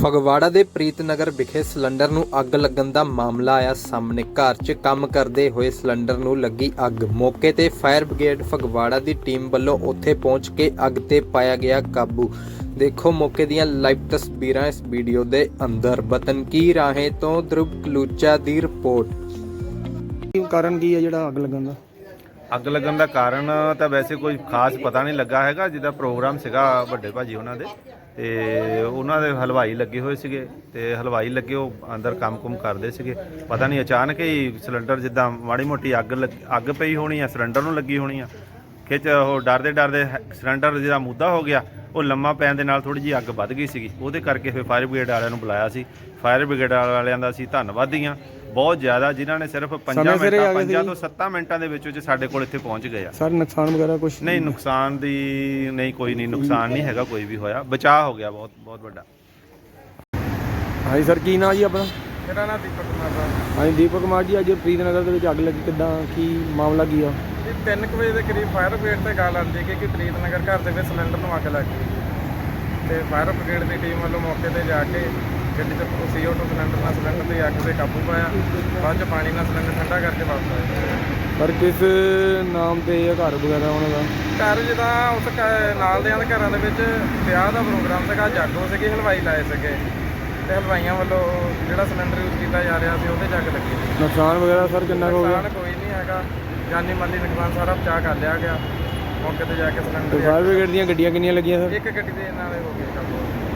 ਫਗਵਾੜਾ ਦੇ ਪ੍ਰੀਤਨਗਰ ਵਿਖੇ ਸਿਲੰਡਰ ਨੂੰ ਅੱਗ ਲੱਗਣ ਦਾ ਮਾਮਲਾ ਆਇਆ ਸਾਹਮਣੇ। ਘਰ 'ਚ ਕੰਮ ਕਰਦੇ ਹੋਏ ਸਿਲੰਡਰ ਨੂੰ ਲੱਗੀ ਅੱਗ। ਮੌਕੇ ਤੇ ਫਾਇਰ ਬ੍ਰਿਗੇਡ ਫਗਵਾੜਾ ਦੀ ਟੀਮ ਵੱਲੋਂ ਉੱਥੇ ਪਹੁੰਚ ਕੇ ਅੱਗ ਤੇ ਪਾਇਆ ਗਿਆ ਕਾਬੂ। ਦੇਖੋ ਮੌਕੇ ਦੀਆਂ ਲਾਈਵ ਤਸਵੀਰਾਂ ਇਸ ਵੀਡੀਓ ਦੇ ਅੰਦਰ। ਵਤਨ ਕੀ ਰਾਹੇ ਤੋਂ ਧਰੁਵ ਕਲੂਚਾ ਦੀ ਰਿਪੋਰਟ। ਕੀ ਕਾਰਨ ਕੀ ਹੈ ਜਿਹੜਾ ਅੱਗ ਲੱਗਣ ਦਾ? ਅੱਗ ਲੱਗਣ ਦਾ ਕਾਰਨ ਤਾਂ ਵੈਸੇ ਕੋਈ ਖਾਸ ਪਤਾ ਨਹੀਂ ਲੱਗਾ ਹੈਗਾ। ਜਿਹਦਾ ਪ੍ਰੋਗਰਾਮ ਸੀਗਾ ਵੱਡੇ ਭਾਜੀ ਉਹਨਾਂ ਦੇ। ਤੇ ਉਹਨਾਂ ਦੇ ਹਲਵਾਈ ਲੱਗੇ ਹੋਏ ਸੀਗੇ ਤੇ ਹਲਵਾਈ ਲੱਗੇ ਉਹ ਅੰਦਰ ਕੰਮ-ਕੁਮ ਕਰਦੇ ਸੀਗੇ। ਪਤਾ ਨਹੀਂ ਅਚਾਨਕ ਹੀ ਸਿਲੰਡਰ ਜਿੱਦਾਂ ਮਾੜੀ ਮੋਟੀ ਅੱਗ ਲੱਗ- ਅੱਗ ਪਈ ਹੋਣੀ ਆ, ਸਿਲੰਡਰ ਨੂੰ ਲੱਗੀ ਹੋਣੀ ਆ। ਖਿੱਚ, ਉਹ ਡਰਦੇ ਡਰਦੇ ਹ- ਸਿਲੰਡਰ ਜਿਹੜਾ ਮੁੱਦਾ ਹੋ ਗਿਆ, ਉਹ ਲੰਮਾ ਪੈਣ ਦੇ ਨਾਲ ਥੋੜੀ ਜੀ ਅੱਗ ਵੱਧ ਗਈ ਸੀਗੀ। ਉਹਦੇ ਕਰਕੇ ਫਿਰ ਫਾਇਰ ਬ੍ਰਿਗੇਡ ਵਾਲਿਆਂ ਨੂੰ ਬੁਲਾਇਆ ਸੀ। ਫਾਇਰ ਬ੍ਰਿਗੇਡ ਵਾਲਿਆਂ ਦਾ ਅਸੀਂ ਧੰਨਵਾਦੀ ਹਾਂ। ਬਹੁਤ ਜ਼ਿਆਦਾ ਜਿਨ੍ਹਾਂ ਨੇ ਸਿਰਫ 5 ਸਮੇਂ ਸਿਰ ਹੀ ਮਿੰਟਾਂ ਆ ਗਏ 5 ਸੀ। ਤੋਂ 7 ਮਿੰਟਾਂ ਦੇ ਵਿੱਚ ਵਿੱਚ ਸਾਡੇ ਕੋਲ ਇੱਥੇ ਪਹੁੰਚ ਗਏ ਆ। ਸਰ ਨੁਕਸਾਨ ਵਗੈਰਾ ਕੁਝ ਨਹੀਂ ਨੁਕਸਾਨ ਦੀ ਨਹੀਂ ਕੋਈ ਨਹੀਂ ਨੁਕਸਾਨ ਨਹੀਂ ਹੈਗਾ ਕੋਈ ਵੀ ਹੋਇਆ। ਬਚਾਅ ਹੋ ਗਿਆ ਬਹੁਤ ਬਹੁਤ ਵੱਡਾ। ਹਾਂਜੀ ਸਰ ਕੀ ਨਾਂ ਜੀ ਆਪਣਾ? ਮੇਰਾ ਨਾਮ ਦੀਪਕ ਕੁਮਾਰ ਦਾ ਹਾਂਜੀ ਦੀਪਕ ਕੁਮਾਰ ਜੀ ਅੱਜ ਪ੍ਰੀਤਨਗਰ ਦੇ ਵਿੱਚ ਅੱਗ ਲੱਗੀ ਕਿੱਦਾਂ ਕੀ ਮਾਮਲਾ ਕੀ ਆ? ਇਹ 3 ਵਜੇ ਦੇ ਕਰੀਬ ਫਾਇਰ ਬ੍ਰਿਗੇਡ ਤੇ ਗੱਲ ਆਉਂਦੀ ਕਿ ਕਿ ਪ੍ਰੀਤਨਗਰ ਘਰ ਦੇ ਵਿੱਚ ਸਿਲੰਡਰ ਨੂੰ ਅੱਗ ਲੱਗ ਗਈ। ਤੇ ਫਾਇਰ ਬ੍ਰਿਗੇਡ ਦੀ ਟੀਮ ਵੱਲੋਂ ਮੌਕੇ ਤੇ ਜਾ ਕੇ ਗੱਡੀ ਚ CO2 ਸਿਲੰਡਰ ਨਾਲ ਸਿਲੰਡਰ ਤੇ ਅੱਗ ਤੇ ਕਾਬੂ ਪਾਇਆ। ਬਾਅਦ ਚ ਪਾਣੀ ਨਾਲ ਸਿਲੰਡਰ ਠੰਡਾ ਕਰਕੇ ਵਾਪਸ ਆਏ। ਸਰ ਕਿਸ ਨਾਮ ਤੇ ਇਹ ਘਰ ਵਗੈਰਾ ਉਹਨਾਂ ਦਾ? ਘਰ ਜਿਹਦਾ ਉਸ ਘ- ਨਾਲ ਦੇ ਘਰਾਂ ਦੇ ਵਿੱਚ ਵਿਆਹ ਦਾ ਪ੍ਰੋਗਰਾਮ ਸੀਗਾ ਜਾਗੋ ਸੀਗੀ ਹਲਵਾਈ ਲਾਏ ਸੀਗੇ। ਤੇ ਹਲਵਾਈਆਂ ਵੱਲੋਂ ਜਿਹੜਾ ਸਿਲੰਡਰ ਯੂਜ਼ ਕੀਤਾ ਜਾ ਰਿਹਾ ਸੀ ਉਹਦੇ ਜੱਗ ਲੱਗੀ। ਸੀ ਨੁਕਸਾਨ ਵਗੈਰਾ ਸਰ ਕਿੰਨਾ ਕੁ ਹੋ ਗਿਆ? ਨੁਕਸਾਨ ਕੋਈ ਨਹੀਂ ਹੈਗਾ। ਜਾਨੀ ਮਾਲੀ ਨੁਕਸਾਨ ਸਾਰਾ ਬਚਾ ਕਰ ਲਿਆ ਗਿਆ। ਮੌਕੇ ਤੇ ਜਾ ਕੇ ਤੇ ਸਿਲੰਡਰ ਫਾਇਰ ਬ੍ਰਿਗੇਡ ਦੀਆਂ ਗੱਡੀਆਂ ਕਿੰਨੀਆਂ ਲੱਗੀਆਂ ਸਰ? ਇੱਕ ਗੱਡੀ ਦੇ ਨਾਲ ਹੋ ਗਿਆ ਕੰਮ।